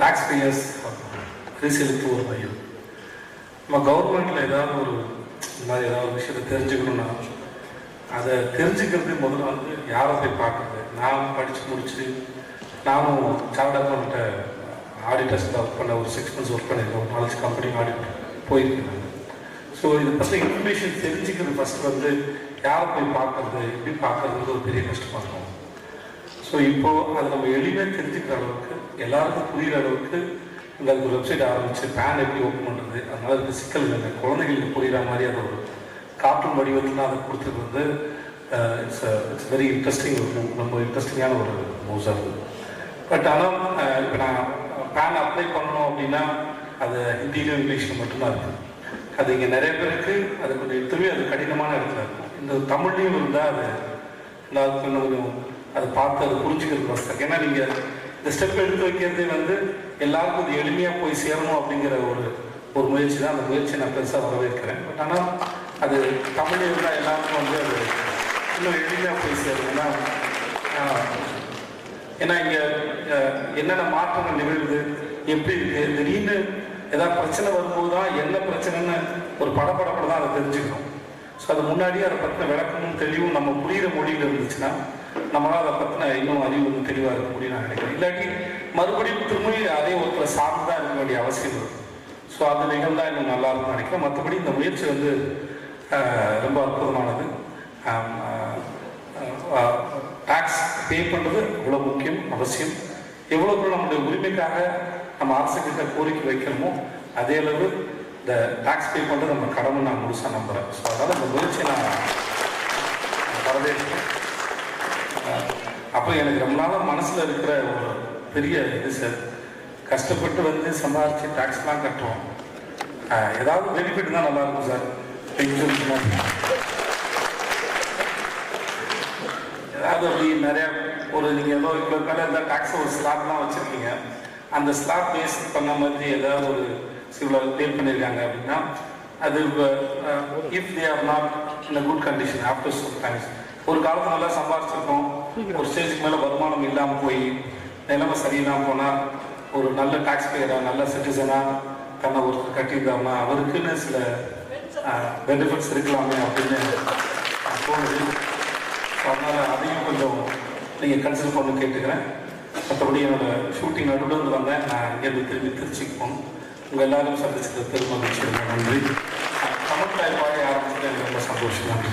Tax payers வரி ஒரு மையம் நம்ம கவர்மெண்ட்டில் ஏதாவது ஒரு இந்த மாதிரி ஏதாவது ஒரு விஷயத்தை தெரிஞ்சுக்கணும்னா அதை தெரிஞ்சுக்கிறது முதல்ல வந்து யாரை போய் பார்க்குறது? நான் படித்து முடிச்சு நானும் சார்ட் அக்கௌண்ட்டை ஆடிட்டர்ஸில் ஒர்க் பண்ண ஒரு சிக்ஸ் மந்த்ஸ் ஒர்க் பண்ணியிருக்கோம். நாலஞ்சு கம்பெனி ஆடிட் போயிருக்கேன் ஸோ இதை பற்றி இன்ஃபர்மேஷன் தெரிஞ்சுக்கிறது ஃபஸ்ட் வந்து யாரை போய் பார்க்கறது? எப்படி பார்க்கறதுன்றது ஒரு பெரிய கஷ்டமாக இருக்கும். ஸோ இப்போ அதை நம்ம எளிமையாக தெரிஞ்சுக்கிற அளவுக்கு எல்லாருக்கும் புரிகிற அளவுக்கு இந்த ஒரு வெப்சைட் ஆரம்பிச்சு பேன் எப்படி ஓப்பன் பண்ணுறது அதனால இருக்க சிக்கல் இல்லை. குழந்தைகளுக்கு புரிகிற மாதிரி அது ஒரு கார்ட்டூன் வடிவத்தில் அதை கொடுத்தது வந்து இட்ஸ் இட்ஸ் வெரி இன்ட்ரெஸ்டிங் ஒரு ரொம்ப இன்ட்ரெஸ்டிங்கான ஒரு மூவ்ஸாக இருக்குது பட் ஆனால் இப்போ நான் பேன் அப்ளை பண்ணணும் அப்படின்னா அது ஹிந்தியிலும் இங்கிலீஷில் மட்டும்தான் இருக்குது அது இங்கே நிறைய பேருக்கு அது கொஞ்சம் எடுத்துமே அது கடினமான இடத்துல இருக்கும் இந்த தமிழ்லையும் இருந்தால் அது எல்லாருக்கும் இன்னும் கொஞ்சம் அதை பார்த்து அதை புரிஞ்சுக்கிறது கஷ்டம் ஏன்னா நீங்கள் இந்த ஸ்டெப் எடுத்து வைக்கிறதே வந்து எல்லாருக்கும் அது எளிமையாக போய் சேரணும் அப்படிங்கிற ஒரு ஒரு முயற்சி தான் அந்த முயற்சியை நான் பெருசாக வரவேற்கிறேன். பட் ஆனால் அது தமிழ் இருந்தால் எல்லாருக்கும் வந்து அது இன்னும் எளிமையாக போய் சேரும். ஏன்னா ஏன்னா இங்கே என்னென்ன மாற்றங்கள் நிகழ்வுது எப்படி இருக்கு திடீர்னு ஏதாவது பிரச்சனை வரும்போது தான் என்ன பிரச்சனைன்னு ஒரு படப்படப்பட தான் அதை தெரிஞ்சுக்கணும். ஸோ அது முன்னாடியே அதை பற்றின விளக்கமும் தெளிவும் நம்ம புரிகிற மொழியில் இருந்துச்சுன்னா நம்மளால் அதை பற்றின இன்னும் அறிவு வந்து தெளிவாக இருக்க முடியும் நான் நினைக்கிறேன். இல்லாட்டி மறுபடியும் திரும்பி அதே ஒருத்தர் சார்ந்து தான் இருக்க வேண்டிய அவசியம் இருக்கும் ஸோ அது நிகழ்ந்தா இன்னும் நல்லா இருக்கும்னு நினைக்கிறேன். மற்றபடி இந்த முயற்சி வந்து ரொம்ப அற்புதமானது. டேக்ஸ் பே பண்ணுறது இவ்வளோ முக்கியம் அவசியம். எவ்வளோ நம்முடைய உரிமைக்காக நம்ம அரசுக்கிட்ட கோரிக்கை வைக்கிறோமோ அதே அளவு இந்த டேக்ஸ் பே பண்ணுறது நம்ம கடமை நான் முழுசாக நம்புகிறேன் ஸோ அதனால் இந்த முயற்சியை நான் வரவேற்கிறேன். அப்போ எனக்கு ரொம்ப நாளாக மனசில் இருக்கிற ஒரு பெரிய இது சார். கஷ்டப்பட்டு வந்து சம்பாதிச்சு டேக்ஸ்லாம் கட்டுறோம் ஏதாவது பெனிஃபிட் தான் நல்லா இருக்கும் சார். இன்சூரன்ஸ் ஏதாவது அப்படி நிறைய ஒரு நீங்கள் ஏதோ இவ்வளோ மேலே இருந்தால் டேக்ஸ் ஒரு ஸ்லாப்லாம் வச்சுருக்கீங்க. அந்த ஸ்லாப் பேஸ் பண்ண மாதிரி ஏதாவது ஒரு இவ்வளோ பே பண்ணியிருக்காங்க அப்படின்னா அது if they are not in good condition after some ஒரு காலத்துல நல்லா சம்பாதிச்சிருக்கோம் ஒரு ஸ்டேஜுக்கு மேலே வருமானம் இல்லாமல் போய் நிலைமை சரியில்லாமல் போனால் ஒரு நல்ல டாக்ஸ் பேயராக நல்ல சிட்டிசனாக தன்னை ஒருத்தர் கட்டியிருந்தாங்கன்னா அவருக்குன்னு சில பெனிஃபிட்ஸ் இருக்கலாமே அப்படின்னு தோணுது. அதனால் அதையும் கொஞ்சம் நீங்கள் கன்சிடர் பண்ணு கேட்டுக்கிறேன். மற்றபடி என்னோட ஷூட்டிங் நடுவில் வந்து வந்தேன். நான் இங்கேருந்து திரும்பி திருச்சிக்கு போகணும். உங்கள் எல்லாரும் சந்திச்சது திரும்ப நன்றி. தமிழ் தாய் பாடி ஆரம்பிச்சது எனக்கு ரொம்ப சந்தோஷம். நன்றி.